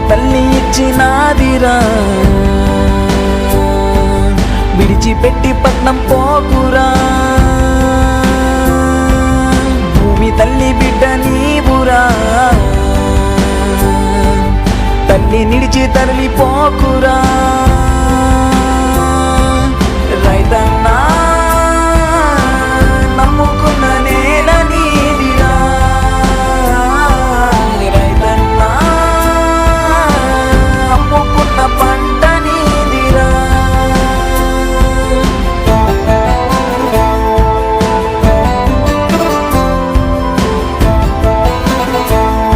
తల్లి ఇచ్చినాదిరా. విడిచిపెట్టి పట్నం పోకురా. భూమి తల్లి బిడ్డ నీవురా. తల్లి నిడిచి తరలి పోకురా